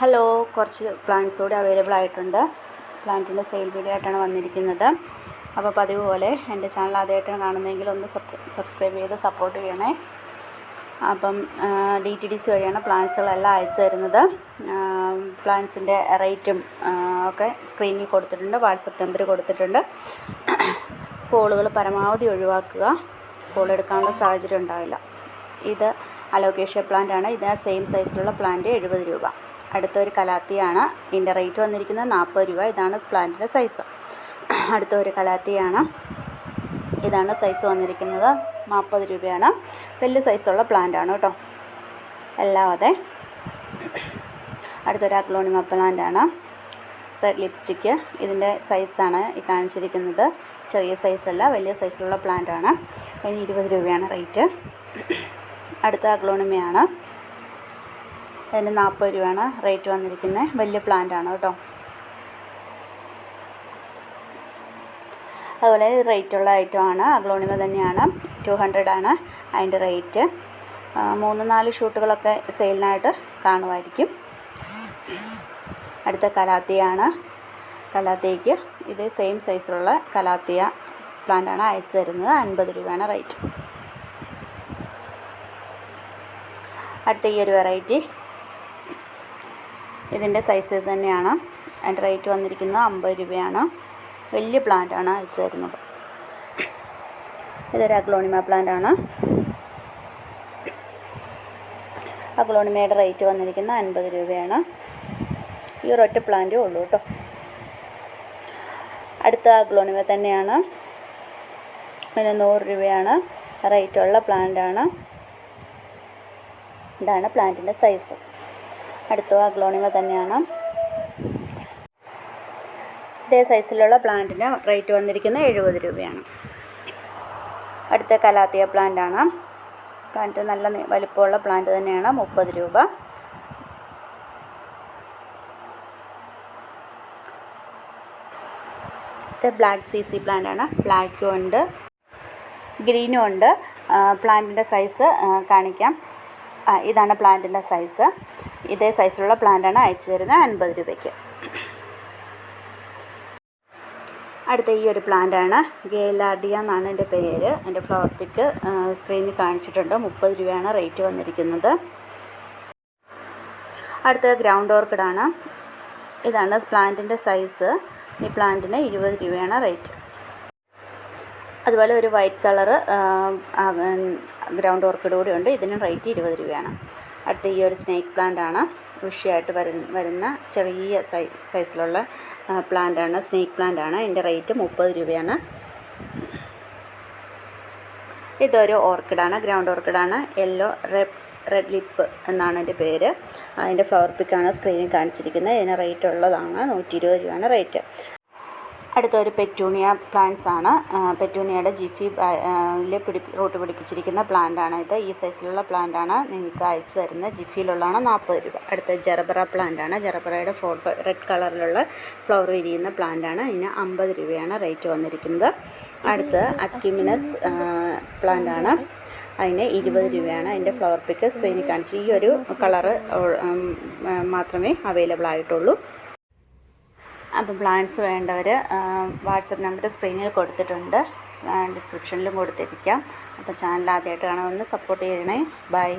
Hello കുറച്ച് plants കൂടി available ആയിട്ടുണ്ട്. പ്ലാന്റിന്റെ സെയിൽ വീഡിയോ ആയിട്ടാണ് വന്നിരിക്കുന്നത്. അപ്പോൾ പതിവ് പോലെ എന്റെ ചാനൽ ആദ്യമായിട്ടാണ് കാണുന്നതെങ്കിൽ ഒന്ന് സബ്സ്ക്രൈബ് ചെയ്ത് സപ്പോർട്ട് ചെയ്യണേ. അപ്പം ഡി ടി ഡി സി വഴിയാണ് പ്ലാന്റ്സുകളെല്ലാം അയച്ചു തരുന്നത്. പ്ലാന്റ്സിന്റെ റേറ്റും ഒക്കെ സ്ക്രീനിൽ കൊടുത്തിട്ടുണ്ട് വാട്സപ്പ് നമ്പർ കൊടുത്തിട്ടുണ്ട്. കോളുകൾ പരമാവധി ഒഴിവാക്കുക. കോൾ എടുക്കാനുള്ള സാഹചര്യം ഉണ്ടാവില്ല. ഇത് അലോക്കേഷ്യ പ്ലാന്റ് ആണ്. ഇത് സെയിം സൈസിലുള്ള പ്ലാന്റ് എഴുപത് രൂപ. അടുത്തൊരു കലാത്തിയാണ്. ഇതിന്റെ റേറ്റ് വന്നിരിക്കുന്നത് നാൽപ്പത് രൂപ. ഇതാണ് പ്ലാന്റിന്റെ സൈസ് അടുത്തൊരു കലാത്തിയാണ്. ഇതാണ് സൈസ് വന്നിരിക്കുന്നത് നാൽപ്പത് രൂപയാണ്. വലിയ സൈസുള്ള പ്ലാന്റാണ് കേട്ടോ. എല്ലാം അതെ. അടുത്തൊരു അക്ലോണിമ പ്ലാന്റാണ് റെഡ് ലിപ്സ്റ്റിക്ക് ഇതിന്റെ സൈസാണ് ഈ കാണിച്ചിരിക്കുന്നത്. ചെറിയ സൈസല്ല വലിയ സൈസിലുള്ള പ്ലാന്റാണ് അതിന് ഇരുപത് രൂപയാണ് റേറ്റ് അടുത്ത അഗ്ലോണിമയാണ് അതിന് നാൽപ്പത് രൂപയാണ് റേറ്റ് വന്നിരിക്കുന്നത്. വലിയ പ്ലാന്റ് ആണ് കേട്ടോ. അതുപോലെ റേറ്റുള്ള ആണ്. അഗ്ലോണിമ തന്നെയാണ്. ടു ഹൺഡ്രഡ് ആണ് അതിന്റെ റേറ്റ് മൂന്ന് നാല് ഷൂട്ടുകളൊക്കെ സെയിലിനായിട്ട് കാണുമായിരിക്കും. അടുത്ത കലാത്തിയാണ്. കലാത്തിക്ക് ഇത് സെയിം സൈസിലുള്ള കലാത്തിയ പ്ലാന്റാണ് അയച്ചു തരുന്നത്. അൻപത് രൂപയാണ് റേറ്റ് അടുത്ത ഈ ഒരു വെറൈറ്റി ഇതിന്റെ സൈസ് തന്നെയാണ്. അതിന്റെ റേറ്റ് വന്നിരിക്കുന്നത് അമ്പത് രൂപയാണ്. വലിയ പ്ലാന്റാണ് അയച്ചു തരുന്നത് ഇതൊരു അഗ്ലോണിമ പ്ലാന്റാണ് അഗ്ലോണിമയുടെ റേറ്റ് വന്നിരിക്കുന്നത് അൻപത് രൂപയാണ്. ഈ ഒരൊറ്റ പ്ലാന്റേ ഉള്ളൂ കേട്ടോ. അടുത്ത അഗ്ലോണിമ തന്നെയാണ്. പിന്നെ നൂറ് രൂപയാണ്. റേറ്റുള്ള പ്ലാന്റാണ് ഇതാണ് പ്ലാന്റിന്റെ സൈസ് അടുത്ത അഗ്ലോണിമ തന്നെയാണ്. ഇതേ സൈസിലുള്ള പ്ലാന്റിന് റേറ്റ് വന്നിരിക്കുന്നത് എഴുപത് രൂപയാണ്. അടുത്ത കലാത്തിയ പ്ലാന്റാണ് പ്ലാന്റ് നല്ല വലിപ്പമുള്ള പ്ലാന്റ് തന്നെയാണ് മുപ്പത് രൂപ. ബ്ലാക്ക് സി സി പ്ലാന്റ് ആണ് ബ്ലാക്കും ഉണ്ട്. ഗ്രീനും ഉണ്ട്. പ്ലാന്റിന്റെ സൈസ് കാണിക്കാം. ഇതാണ് പ്ലാന്റിന്റെ സൈസ് ഇതേ സൈസിലുള്ള പ്ലാന്റാണ് അയച്ചു തരുന്നത് അൻപത് രൂപയ്ക്ക്. അടുത്ത ഈ ഒരു പ്ലാന്റാണ് ഗേലാഡിയ എന്നാണ് എന്റെ പേര്. എന്റെ ഫ്ലവർ പിക്ക് സ്ക്രീനിൽ കാണിച്ചിട്ടുണ്ട്. മുപ്പത് രൂപയാണ് റേറ്റ് വന്നിരിക്കുന്നത്. അടുത്ത ഗ്രൗണ്ട് ഓർക്കിഡാണ് ഇതാണ് പ്ലാന്റിന്റെ സൈസ് ഈ പ്ലാന്റിന് ഇരുപത് രൂപയാണ് റേറ്റ് അതുപോലെ ഒരു വൈറ്റ് കളറ് ഗ്രൗണ്ട് ഓർക്കിഡ് കൂടി ഉണ്ട്. ഇതിന് റേറ്റ് ഇരുപത് രൂപയാണ്. അടുത്ത ഈ ഒരു സ്നേക്ക് പ്ലാന്റ് ആണ് ഉഷിയായിട്ട് വരുന്ന വരുന്ന ചെറിയ സൈ സൈസിലുള്ള പ്ലാന്റ് ആണ്. സ്നേക്ക് പ്ലാന്റ് ആണ്. ഇതിന്റെ റേറ്റ് മുപ്പത് രൂപയാണ്. ഇതൊരു ഓർക്കിഡാണ് ഗ്രൗണ്ട് ഓർക്കിഡാണ് യെല്ലോ റെഡ് റെഡ് ലിപ്പ് എന്നാണ് എന്റെ പേര്. അതിന്റെ ഫ്ലവർ പിക്കാണ് സ്ക്രീനിൽ കാണിച്ചിരിക്കുന്നത്. ഇതിന് റേറ്റ് ഉള്ളതാണ്. നൂറ്റി ഇരുപത് രൂപയാണ് റേറ്റ് അടുത്തൊരു പെറ്റൂണിയ പ്ലാന്റ്സ് ആണ്. പെറ്റൂണിയയുടെ ജിഫി പിടി റൂട്ട് പിടിപ്പിച്ചിരിക്കുന്ന പ്ലാന്റ് ആണ് ഇത്. ഈ സൈസിലുള്ള പ്ലാന്റ് ആണ് നിങ്ങൾക്ക് അയച്ചു തരുന്നത് ജിഫിയിലുള്ളതാണ് നാൽപ്പത് രൂപ. അടുത്ത ജെറബറ പ്ലാന്റ് ആണ്. ജെറബറയുടെ ഫോട്ടോ റെഡ് കളറിലുള്ള ഫ്ലവർ വിരിയുന്ന പ്ലാന്റ് ആണ്. ഇതിന് അമ്പത് രൂപയാണ് റേറ്റ് വന്നിരിക്കുന്നത്. അടുത്ത് അക്യുമിനസ് പ്ലാന്റ് ആണ്. അതിന് ഇരുപത് രൂപയാണ് അതിന്റെ ഫ്ലവർ പിക്ക് സ്ക്രീനിൽ കാണിച്ച് ഈ ഒരു കളറ് മാത്രമേ അവൈലബിൾ ആയിട്ടുള്ളൂ. അപ്പം പ്ലാൻസ് വേണ്ടവർ വാട്സപ്പ് നമ്പർ സ്ക്രീനിൽ കൊടുത്തിട്ടുണ്ട്. ഡിസ്ക്രിപ്ഷനിലും കൊടുത്തിരിക്കാം. അപ്പോൾ ചാനൽ ആദ്യമായിട്ട് കാണുമെന്ന് സപ്പോർട്ട് ചെയ്യണേ. ബൈ